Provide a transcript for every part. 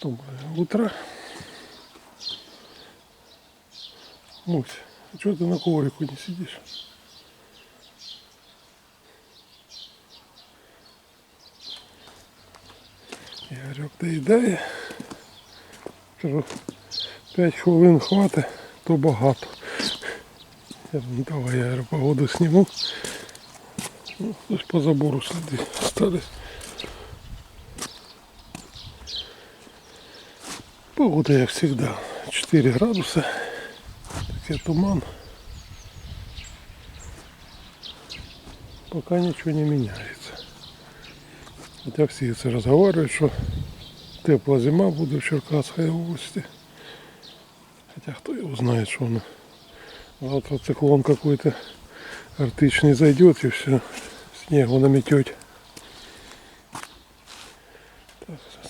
Доброе утро. Мусь, а что ты на коврику не сидишь? Ярик доїдає. Кажу, 5 хвилин хватить, то багато. Я говорю, ну давай я погоду сніму. Ну, хтось по забору сліди стали. Погода, як всегда 4 градуса, такой туман. Пока ничего не міняється. Хотя все це розговорюють, что теплая зима будет в Черкасской области. Хотя кто його знає, що воно. Завтра циклон какой-то артичный зайдет и все, снегу наметет.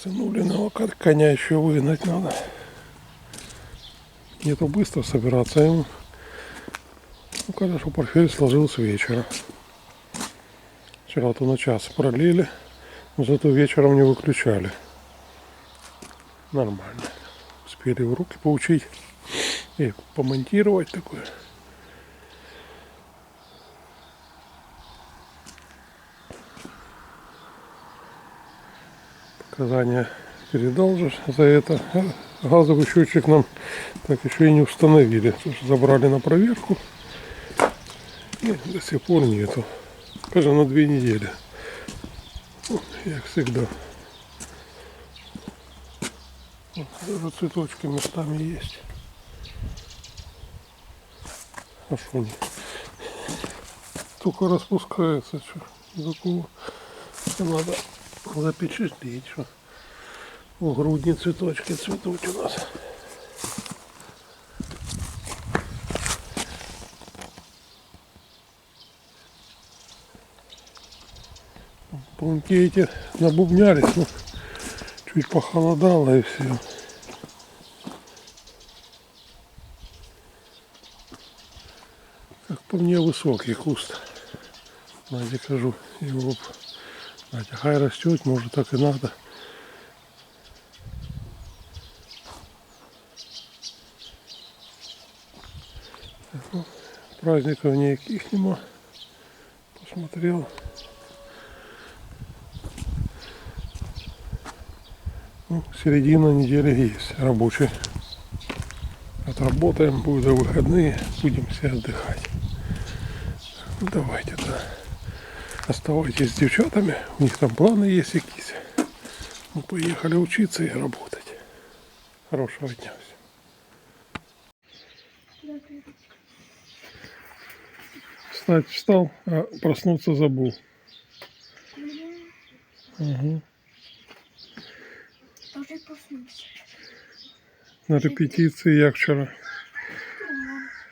Сынулиного ко- коня еще выгнать надо. Не то быстро собираться, ему ну, хорошо, портфель с вечера. Вчера то на час пролили, но зато вечером не выключали. Нормально. Успели в руки поучить и помонтировать такое. Показания передал же за это. Газовый счетчик нам так еще и не установили. Забрали на проверку. И до сих пор нету. Каже на две недели. Ну, Як всегда. Вот, Даже цветочки местами есть. А что они? Только распускается. Что? Такого надо запечатлеть. Что? В грудни цветочки цветут у нас. Пунки эти набубнялись, но чуть похолодало и все. Как по мне высокий куст. Надя кажу, его Надя, хай растет, может так и надо. Ну, Праздников никаких нема. Посмотрел. Ну, середина недели есть рабочая. Отработаем, будут выходные, будем все отдыхать. Ну, давайте, да. Оставайтесь с девчатами, у них там планы есть какие-то. Мы поехали учиться и работать. Хорошего дня всем. Встать встал, а проснуться забыл. Угу. На репетиції як вчора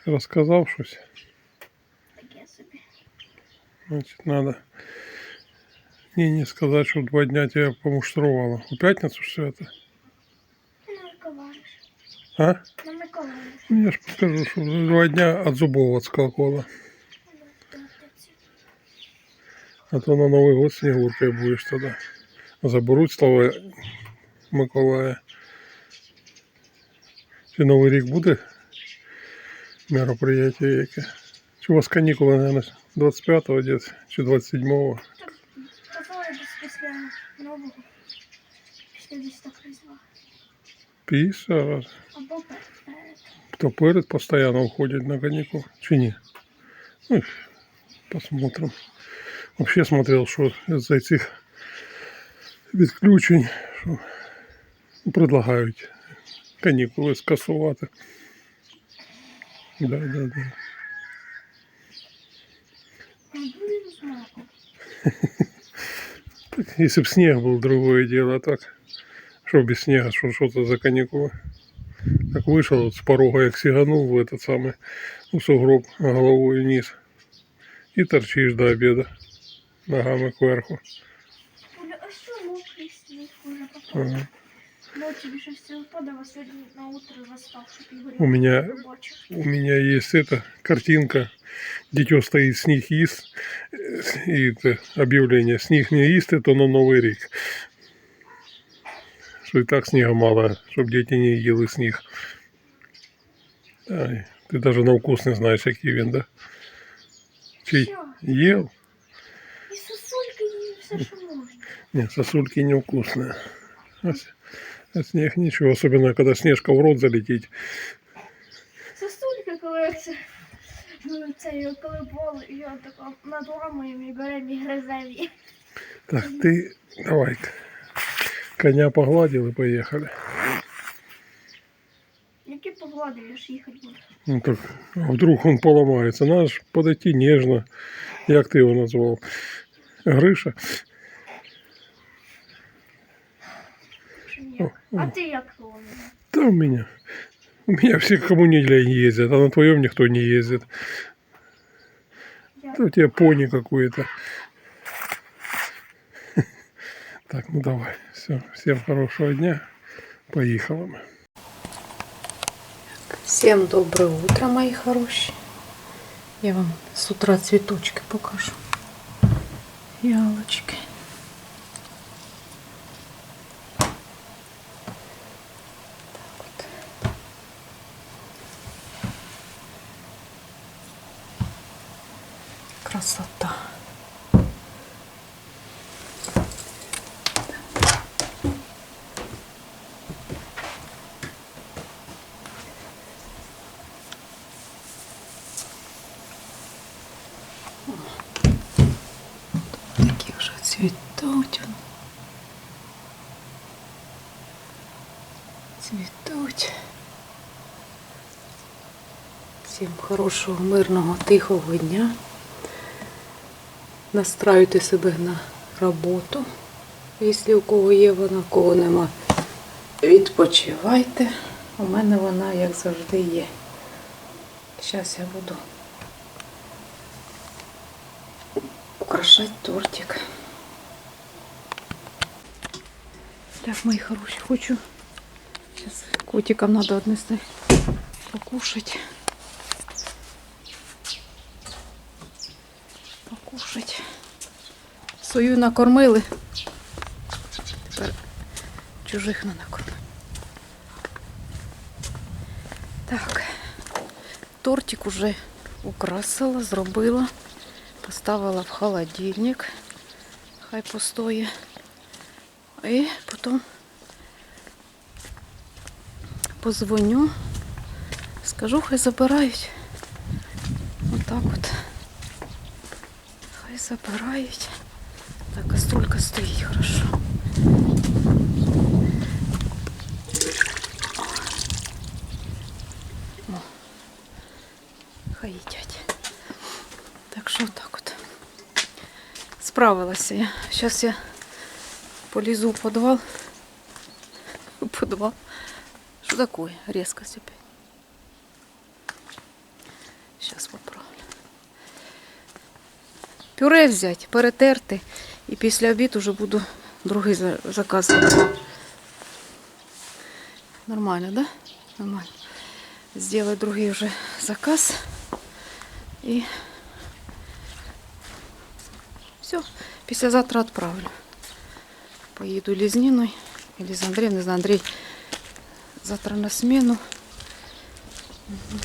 розказав щось. Таке собі. Значит, надо не сказать, что два дня тебя помуштровало. У пятницу все это? На Миколаїв. А? На Миколаїв. Ну, Я ж скажу, что два дня от зубов отскакивало. А то на Новый год снегуркой будешь тогда. Заберуть слова Миколая. Чи Новий рік буде мероприятие яке? Чи у вас канікули, наверное, 25-го десь, чи 27-го? Казали десь після нового. Після десь так різдва. 50 раз. Або перед. Кто перед постоянно уходит на каникулы, чи не? Ну, посмотрим. Вообще смотрел, что из этих відключень що предлагають канікули скасувати. Да, да, да. если бы снег был, другое дело, а так, что без снега, что, что это за каникулы? Как вышел вот с порога, як сиганул в этот самый ну, сугроб головой вниз. И торчишь до обеда ногами кверху. А? Ага. Ночі більше всього подава сьогодні на утро застав, щоб його У меня- робочий. У меня есть эта картинка, дитё стоит, снег ест, э, и это объявление, снег не ест, то на Новый рік. Що що і так снігу мало, щоб діти не їли сніг. Ай, ти навіть на вкус не знаєш, який він, да? Чи Що? їв? І сосульки, і все, що можна. Нет, сосульки невкусные. А, с- а снег ничего, особенно когда снежка в рот залетит. Сосульки, коли це, ну, це коли бол, і я тако надламуємо і беремо і гриземо їх. Так, ты давай коня погладил и поехали. Які погоди, я ж їхати буду. Ну так, а вдруг он поломается. Надо ж подойти нежно. Як ты его назвал? Грыша? О, А ти як ловиш? Да у меня. У меня все кому не лень ездят, а на твоем никто не ездит. Я... Это у тебя пони какое-то. Так, ну давай. Все, всем хорошего дня. Поехали мы. Всем доброе утро, мои хорошие. Я вам с утра цветочки покажу. Ялочки. Всім хорошого, мирного, тихого дня. Настраюйте себе на роботу. Якщо у кого є вона, у кого нема, відпочивайте. У мене вона, як завжди, є. Зараз я буду украшать тортик. Так, мои хорошие, хочу. Сейчас котикам надо отнести покушать. Свою накормили. Тепер чужих не накормили. Так, тортик уже украсила, зробила. Поставила в холодильник. Хай постоє. І потім позвоню. Скажу, хай забирають. Отак от. Хай забирають. Так, каструлька стоїть хорошо. О. Так що так от. Справилася я. Зараз я полізу в подвал. В подвал. Что такое? Резкость опять. Сейчас поправлю. Пюре взяти, перетерти. І після обіду вже буду другий за- заказ. робити. Нормально, да? Нормально. Сделаю другий вже заказ. І все, післязавтра відправлю. Поїду или з Ніною, или з Андрієм, не знаю, Андрій завтра на смену. Мгм.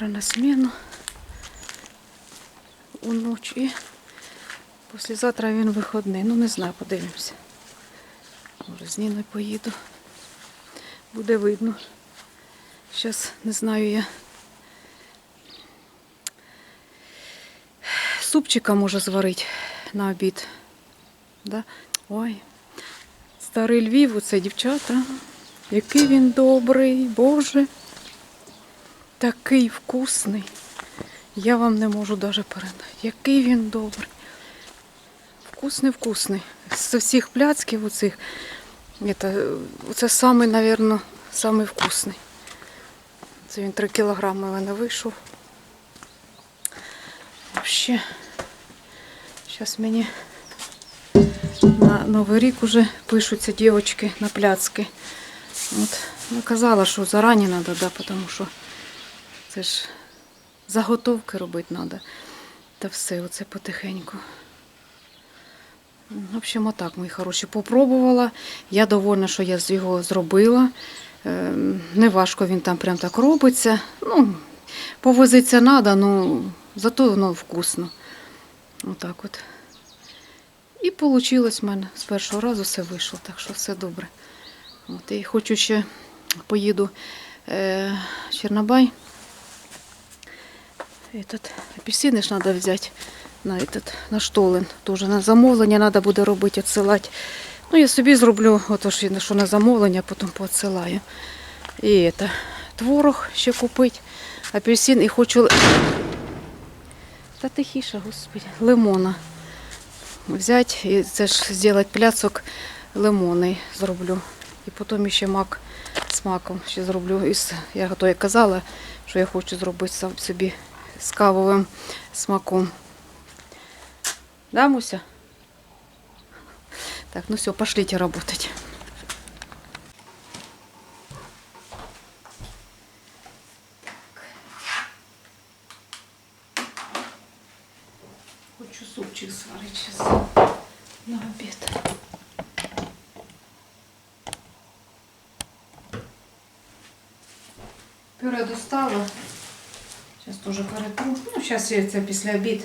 Завтра на смену. У ніч і післязавтра він виходний. Ну, не знаю, подивимося. Може, з Ніною поїду. Буде видно. Зараз не знаю я. Супчика може зварити на обід. Да? Ой. Старий Львів, оце дівчата. Який він добрий, Боже. Такий вкусний. Я вам не можу навіть передати. Який він добрий. Вкусний, вкусний. З всіх пляцків оцих. Це самий, мабуть, самий вкусний. Це він 3 кілограми в мене вийшов. Вообще, зараз мені на Новий рік уже пишуться дівчатки на пляцки. От, казала, що зарані треба, да, тому що це ж заготовки робити треба. Та все оце потихеньку. В общем, отак, мої хороші, попробувала. Я довольна, що я його зробила. Ем, Не важко він там прям так робиться. Ну, повозиться треба, ну зато воно вкусно. Отак от. І вийшло в мене з першого разу все вийшло, так що все добре. От, і хочу ще поїду е, в Чорнобай Этот, апельсини ж треба взяти на, этот, на штолен. Тоже на замовлення треба буде робити, відсилати. Ну, я собі зроблю, отож, що на замовлення, потім поотсилаю. І это, творог ще купити, апельсин і хочу. ли- Та тихіше, господи, лимона. Взяти і це ж зробити пляцок лимонний зроблю. І потім ще мак з маком ще зроблю. Із, я то я казала, що я хочу зробити сам собі з кавовим смаком. Да, Муся? Так, ну все, пошлите работать. Хочу супчик сварить сейчас на обед. Пюре достала. Сейчас тоже я це після обід,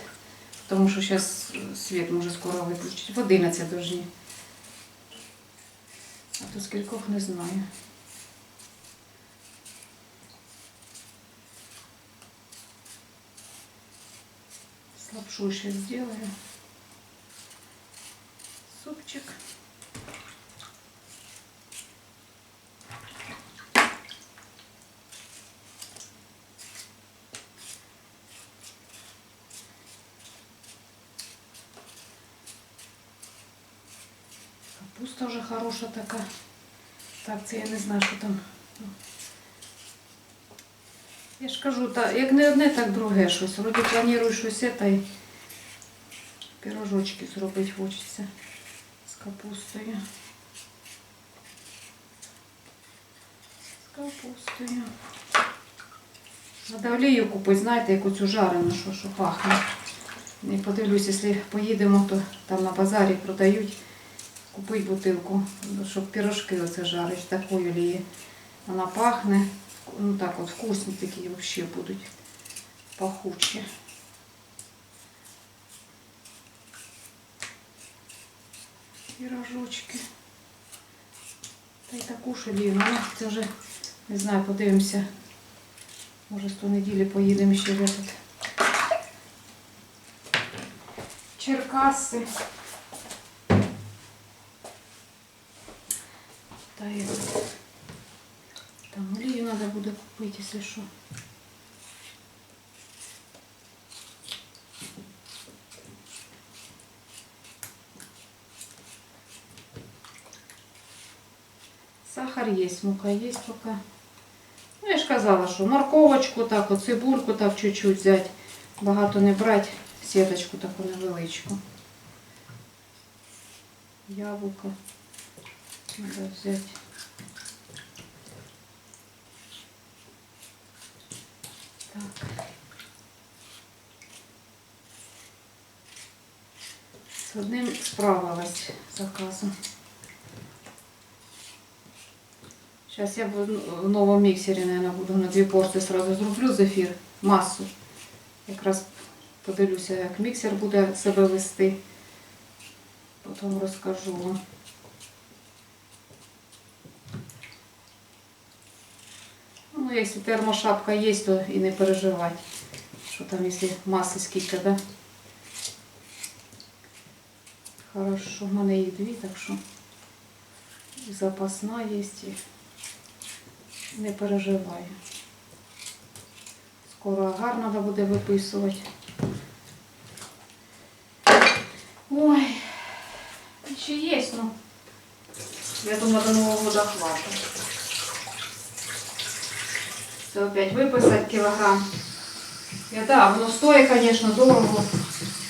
тому що зараз світ може скоро виключити. В 11 дожні. А то скількох не знаю. Слабшу ще сделаю. Супчик. Вже хороша така. Так, це я не знаю, що там. Я ж кажу, та, як не одне, так друге щось. Вроді планую щось та й пірожочки зробити хочеться з капустою. З капустою. Надо олію купити, знаєте, яку цю жарену, що, що пахне. І подивлюсь, якщо поїдемо, то там на базарі продають. Купить бутилку, щоб пірожки оце жарить, такої олії. Вона пахне. Ну так от вкусні такі взагалі будуть пахучі. Пірожочки. Та й таку ж олію. Ну, це вже, не знаю, подивимося. Може з ту неділі поїдемо ще в этот. Черкаси. Та там олію треба буде купити, якщо що. Сахар є, мука є поки. Ну, я ж казала, що морковочку так, от цибульку так чуть-чуть взяти. Багато не брати, сіточку таку невеличку. Яблуко. Надо взять. Так. З одним справилась заказом. Сейчас я в новому міксері, наверное, буду на дві порції сразу зроблю зефір, масу. Якраз подивлюся, як міксер буде себе вести. Потім розкажу вам. Если термошапка есть, то и не переживать. Что там, если массы скільки, да? Хорошо, в мене їх дві, так що і запасна є, і не переживаю. Скоро агар треба буде виписувати. Ой, ще є, ну. Я думаю, до Нового года хватить. Це опять виписати кілограм. Я, да, воно стоїть, звісно, дорого.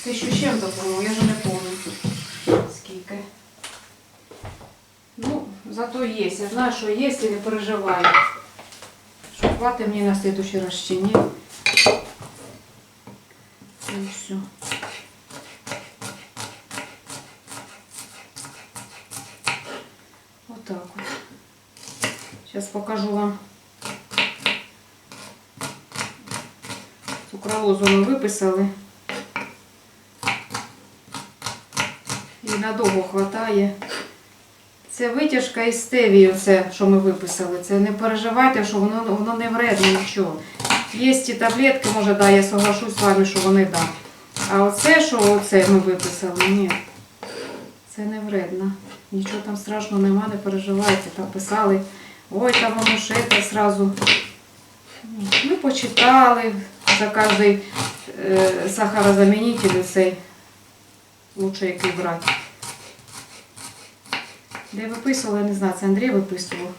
Тисячу з чим-то, по-моєму, я вже не пам'ятаю. Скільки. Ну, зато є. Я знаю, що є і не переживаю. Що хватить мені на следующий раз чи. І все. Отак от. Зараз покажу вам. Цукровозу ми виписали. І надовго хватає. Це витяжка із стевії, це, що ми виписали. Це не переживайте, що воно, воно не вредно нічого. Є ті таблетки, може, да, я соглашусь з вами, що вони да. А оце, що оце ми виписали, ні. Це не вредно. Нічого там страшного нема, не переживайте. Там писали, ой, там воно ще це сразу. Ми почитали за кожний е, сахарозамінитель цей. Лучше який брати. Де виписувала, я не знаю, це Андрій виписував.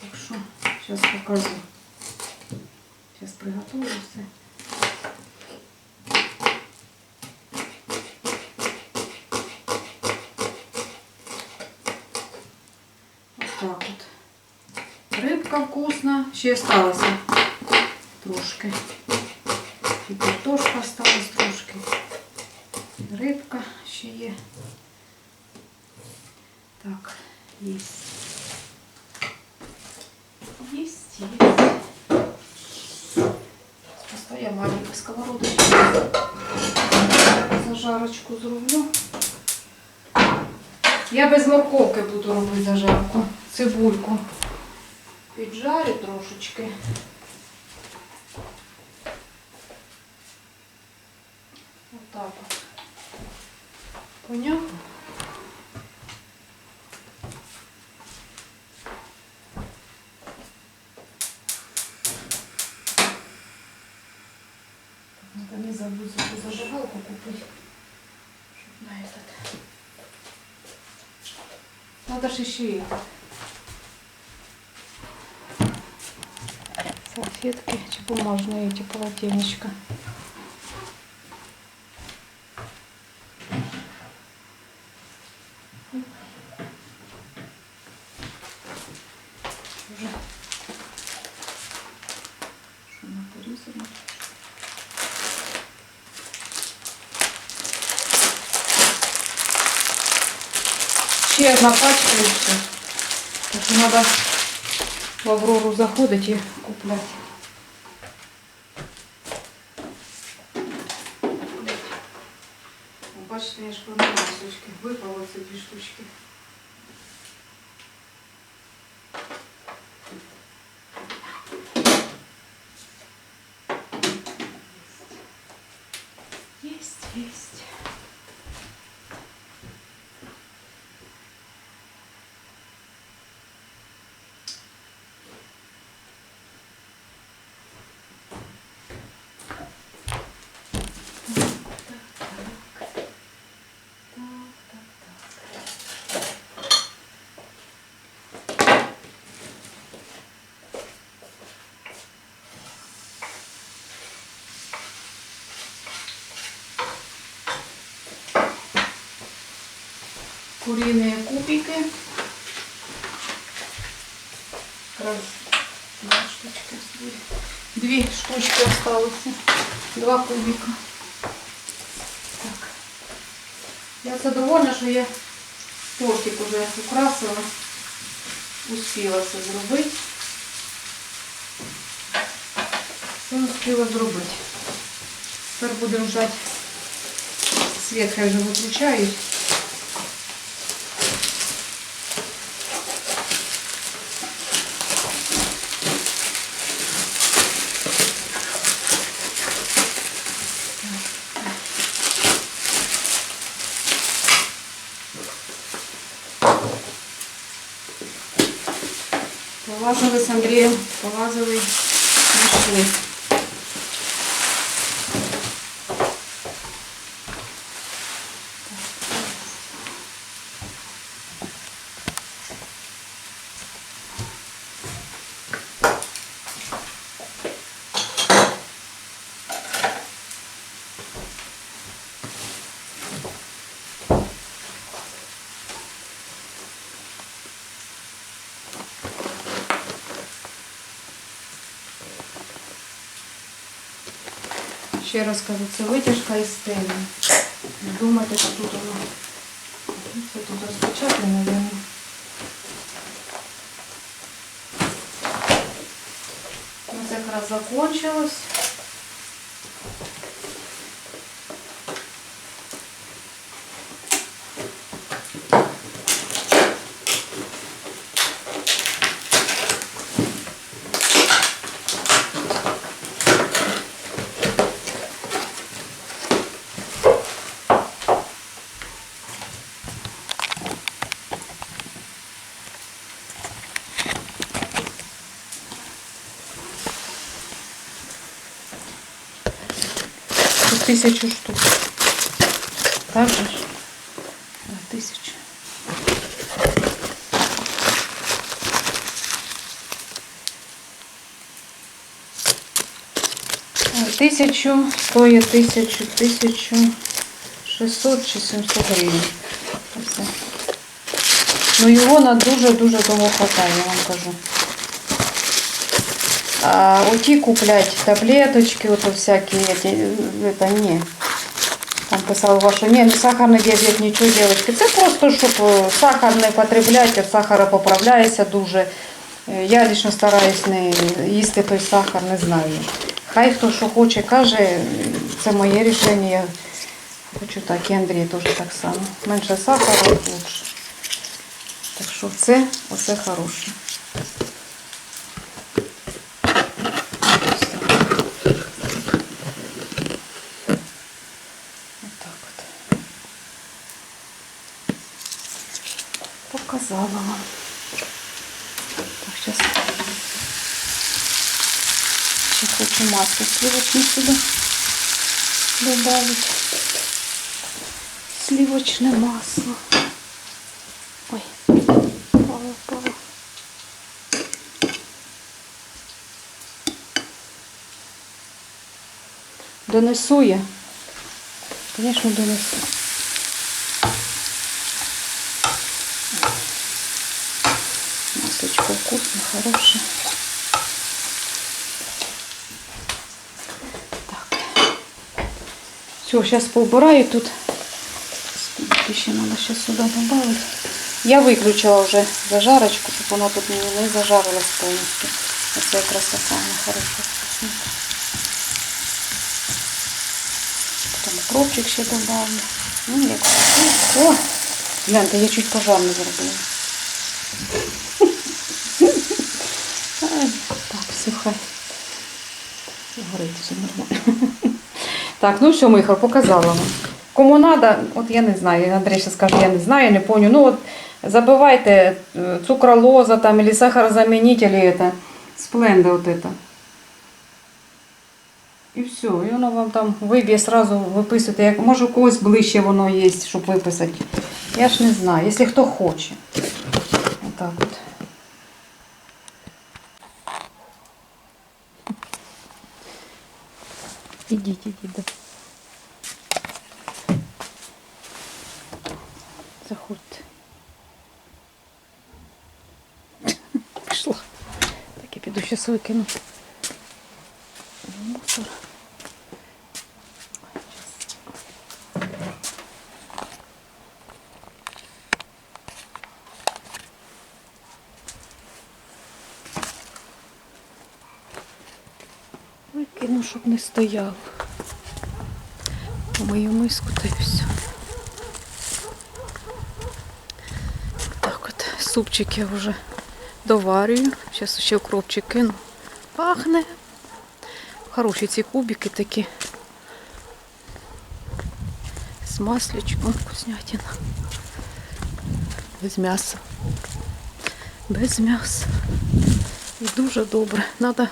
Так що, зараз покажу. Зараз приготую все. Ось так вкусна, ще осталася трошки. І картошка осталась трошки. Рибка ще є. Так, єсть. Єсть, єсть. Просто я маленьку. Зажарочку зроблю. Я без морковки буду робити зажарку. Цибульку. Піджарю трошечки. Отак от. Понятно? Не забудь эту зажигалку купить. Чтоб на этот. Надо же еще и Салфетки, чи бумажные эти полотенечка. Уже. Що на порізано? Ще одна пачка і все. Так що треба в Аврору заходити і купляти. Штучки. Есть, есть. Куриные кубики. Раз, два штучки. Две штучки осталось. Два кубика. Так. Я задовольна, що я тортик уже украсила. Успіла це зробити. Все успіла зробити. Тепер будемо ждати. Світ хай вже виключають. Андрієм, полазили, знайшли. Ще раз кажу, це витяжка із стелі. Не думайте, що тут воно. Це тут розпечатано, мабуть. Ось якраз закончилось. Тисячу штук. Так же ж? Тисячу. Тисячу, стоїть тисячу, тисячу, 600 чи 700 гривень. Ну його на дуже-дуже довго хватає, я вам кажу. А оті куплять таблеточки, ото всякі, эти, это не. Там що ні, не сахарний діабет, нічого, дівчатки. Це просто, щоб е, сахар не потребляти, від сахара поправляється дуже. Е, Я лично стараюсь не їсти той сахар, не знаю. Хай хто що хоче, каже, це моє рішення. Я хочу так, і Андрій теж так само. Менше сахару, лучше. Так що це, оце хороше. Отак от. Вам. Так, сейчас ще хочу масло сливочне сюди добавить. Сливочне масло. Ой, упало, упало. Донесу. Конечно, донесу. Вкусное. Так. Все, сейчас поубираю тут. Еще надо сейчас сюда добавить. Я выключила уже зажарочку, чтобы оно тут не, зажарилось полностью. Оце красота, она хорошая, вкусненькая. Потім укропчик ще добавлю. Ну, як О! Гляньте, я чуть пожар не зробила. Ай, Так, все, хай. Горить все нормально. Так, ну все, хороші, показала. Кому надо, от я не знаю, Андрій ще скаже, я не знаю, не помню. Ну от забивайте е, цукролоза там или сахарозаменитель, это, спленда вот это. І все, і воно вам там виб'є сразу виписуєте, як може у когось ближче воно є, щоб виписати. Я ж не знаю, якщо хто хоче. Отак от. Ідіть, ідіть. Заходьте. Пішла. Так я піду сейчас викину. Викину, щоб не стояв. Мою миску та. Так от, супчик я вже доварюю. Зараз ще укропчик кину. Пахне. Хороші ці кубики такі. З маслячком вкуснятина. Без м'яса. Без м'яса. І дуже добре. Надо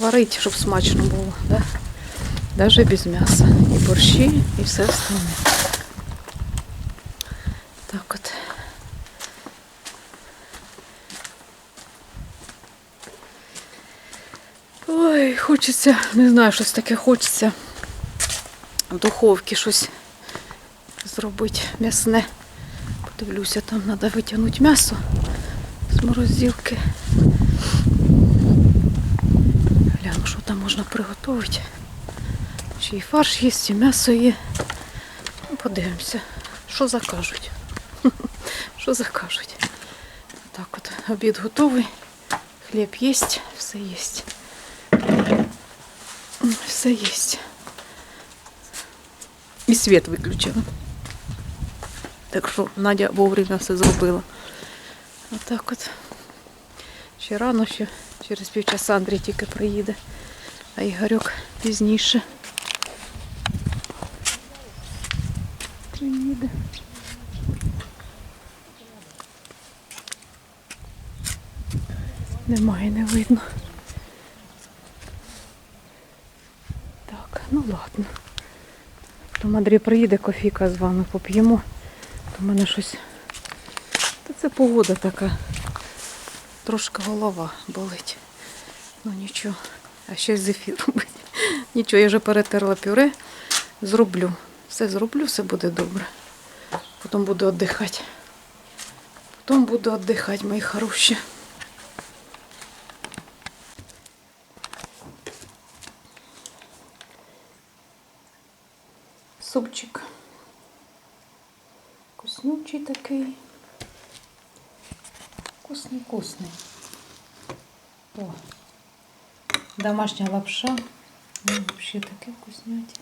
варити, щоб смачно було. Да? Даже без м'яса. І борщі, і все остальне. Так от. Ой, хочеться, не знаю, щось таке хочеться в духовці щось зробити м'ясне. Подивлюся, там треба витягнути м'ясо з морозилки. Що там можна приготувати. Ще і фарш є, і м'ясо є. Ну, Подивимося, що закажуть. Що закажуть. Так от, обід готовий, хліб є, все є. Все є. І світ виключила. Так що Надя вовремя все зробила. Отак от. Ще рано, ще через півчаса Андрій тільки приїде, а Ігорьок пізніше. Приїде. Немає, не видно. Так, ну ладно. Потім Андрій приїде, кофіка з вами поп'ємо. То в мене щось. Та це погода така. Трошки голова болить. Ну нічого. А ще зефір робить. Нічого, я вже перетерла пюре. Зроблю. Все зроблю, все буде добре. Потім буду віддихати. Потім буду віддихати, мої хороші. Супчик. Вкуснючий такий. Вкусний, вкусний. О, домашня лапша. Ну, взагалі таке вкусняті.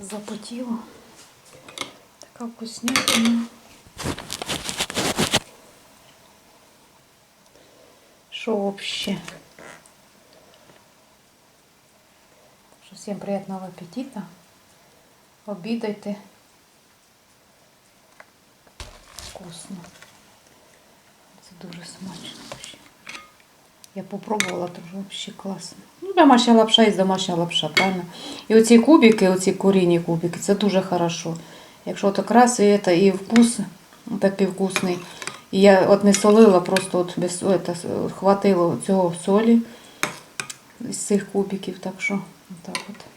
Запотіло. Така вкуснятина. Що вообще? Що всім приятного аппетита. Обідайте. Вкусно. Це дуже смачно. Я попробувала, то вже взагалі класно. Ну, домашня лапша і домашня лапша, правильно? І оці кубики, оці курінні кубики, це дуже хорошо. Якщо так раз і, це, і вкус такий вкусний. І я от не солила, просто от без это, хватило цього солі з цих кубиків, так що так от.